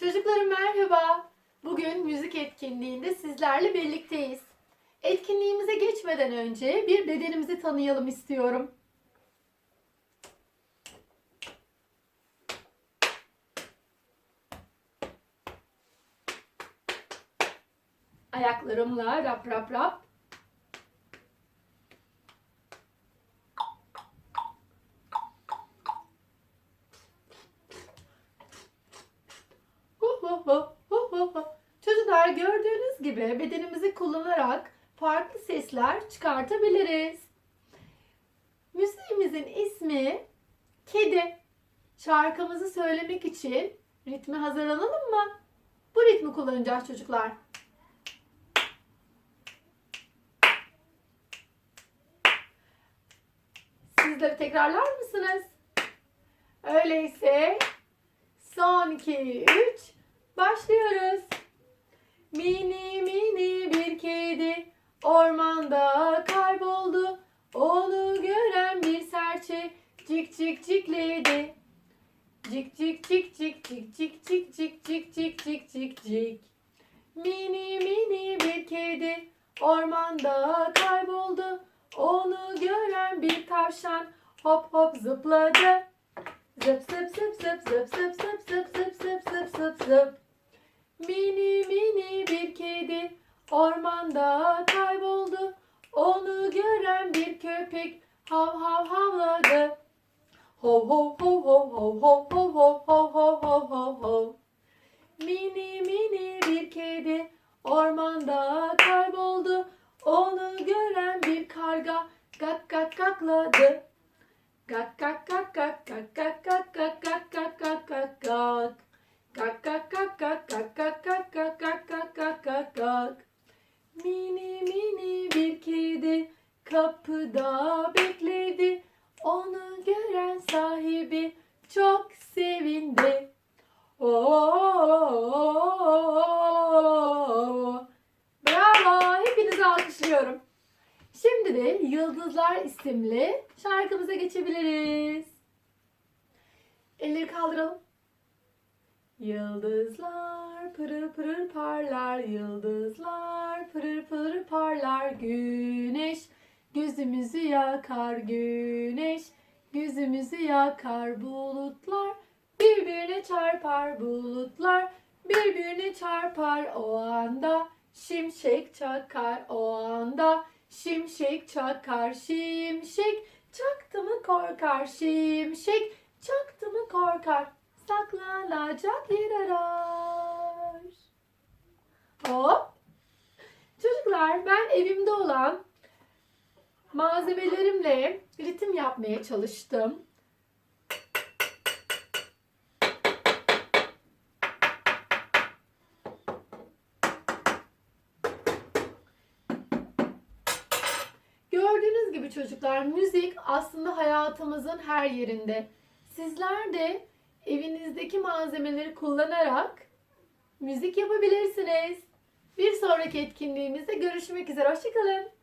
Çocuklarım merhaba. Bugün müzik etkinliğinde sizlerle birlikteyiz. Etkinliğimize geçmeden önce bir bedenimizi tanıyalım istiyorum. Ayaklarımla rap rap rap. Gördüğünüz gibi bedenimizi kullanarak farklı sesler çıkartabiliriz. Müziğimizin ismi Kedi. Şarkımızı söylemek için ritme hazırlanalım mı? Bu ritmi kullanacağız çocuklar. Sizleri tekrarlar mısınız? Öyleyse son 2 3 başlıyoruz. Mini mini bir kedi ormanda kayboldu. Onu gören bir serçe cik cik cikledi. Cik cik cik cik cik cik cik cik cik cik cik cik cik. Mini mini bir kedi ormanda kayboldu. Onu gören bir tavşan hop hop zıpladı. Zıp zıp zıp zıp zıp zıp zıp zıp zıp zıp zıp zıp zıp. Mini mini bir kedi ormanda kayboldu. Onu gören bir köpek hav hav havladı. Ho ho ho ho ho ho ho ho ho ho ho ho ho. Mini mini bir kedi ormanda kayboldu. Onu gören bir karga gak gak gakladı. Gak kapıda bekledi. Onu gören sahibi çok sevindi. Oo! Bravo! Hepinizi alkışlıyorum. Şimdi de Yıldızlar isimli şarkımıza geçebiliriz. Elleri kaldıralım. Yıldızlar pırıl pırıl parlar, yıldızlar pırıl pırıl parlar. Güneş gözümüzü yakar, güneş gözümüzü yakar. Bulutlar birbirine çarpar, bulutlar birbirine çarpar. O anda şimşek çakar, o anda şimşek çakar, şimşek çaktı mı korkar, şimşek çaktı mı korkar. Saklanacak yer arar. Hop. Çocuklar ben evimde olan malzemelerimle ritim yapmaya çalıştım. Gördüğünüz gibi çocuklar müzik aslında hayatımızın her yerinde. Sizler de evinizdeki malzemeleri kullanarak müzik yapabilirsiniz. Bir sonraki etkinliğimizde görüşmek üzere. Hoşçakalın.